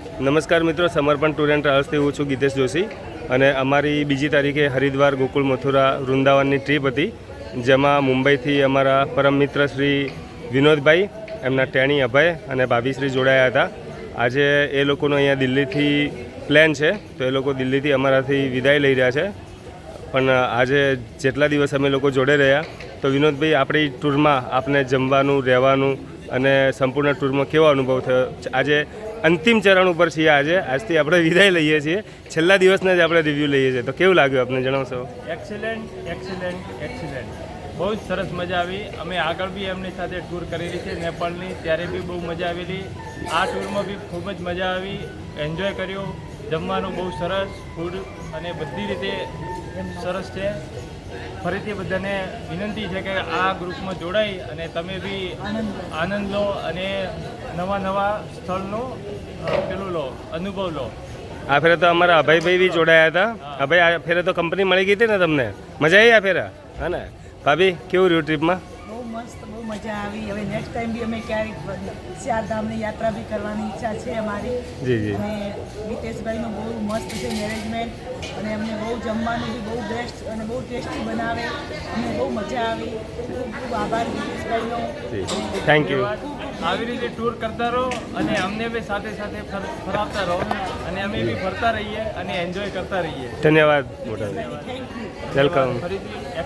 નમસ્કાર મિત્રો, સમર્પણ ટૂર એન્ડ ટ્રાવેલ્સથી હું છું ગીતેશ જોશી અને અમારી બીજી તારીખે હરિદ્વાર ગોકુળ મથુરા વૃંદાવનની ટ્રીપ હતી, જેમાં મુંબઈથી અમારા પરમ મિત્ર શ્રી વિનોદભાઈ, એમના ટેણી અભય અને ભાભીશ્રી જોડાયા હતા. આજે એ લોકોનો અહીંયા દિલ્હીથી પ્લેન છે, તો એ લોકો દિલ્હીથી અમારાથી વિદાય લઈ રહ્યા છે. પણ આજે જેટલા દિવસ અમે લોકો જોડે રહ્યા, તો વિનોદભાઈ, આપણી ટૂરમાં આપને જમવાનું, રહેવાનું અને સંપૂર્ણ ટૂરમાં કેવો અનુભવ થયો? આજે અંતિમ ચરણ ઉપર છીએ આજે. આજથી આપણે વિદાય લઈએ છીએ. છેલ્લા દિવસના જ આપણે રિવ્યૂ લઈએ છીએ. તો કેવું લાગ્યું આપને? જણાવશો. એક્સિલેન્ટ એક્સિલેન્ટ એક્સિલેન્ટ બહુ જ સરસ મજા આવી. અમે આગળ બી એમની સાથે ટૂર કરેલી છે, નેપાળની. ત્યારે બી બહુ મજા આવેલી. આ ટૂરમાં બી ખૂબ જ મજા આવી. એન્જોય કર્યો. જમવાનું બહુ સરસ ફૂડ અને બધી રીતે સરસ છે. ફરીથી બધાને વિનંતી છે કે આ ગ્રુપમાં જોડાઈ અને તમે બી આનંદ લો અને નવા નવા સ્થળનો પેલું લો અનુભવ લો. આ ફેરે તો અમારા અભયભાઈ બી જોડાયા હતા. અભય આ ફેરે તો કંપની મળી ગઈ હતી ને તમને? મજા આવી આ ફેરે? હા ને? ભાભી કેવું રહ્યું ટ્રીપમાં મસ્ત બહુ મજા આવી. હવે નેક્સ્ટ ટાઈમ બી અમે ક્યારેક ચારધામની યાત્રા બી કરવાની ઈચ્છા છે અમારી. જી જી. અને ગીતેશભાઈનું બહુ મસ્ત છે મેનેજમેન્ટ અને અમને બહુ જમવાનું બી બહુ બેસ્ટ અને બહુ ટેસ્ટી બનાવે. અમને બહુ મજા આવી. ખૂબ ખૂબ આભાર મિતેશભાઈનો થેન્ક યુ આવી રીતે ટૂર કરતા રહો અને અમને બી સાથે સાથે ફર- ફરાવતા રહો અને અમે બી ફરતા રહીએ અને એન્જોય કરતા રહીએ. ધન્યવાદ મોટા વેલકમ ફરીથી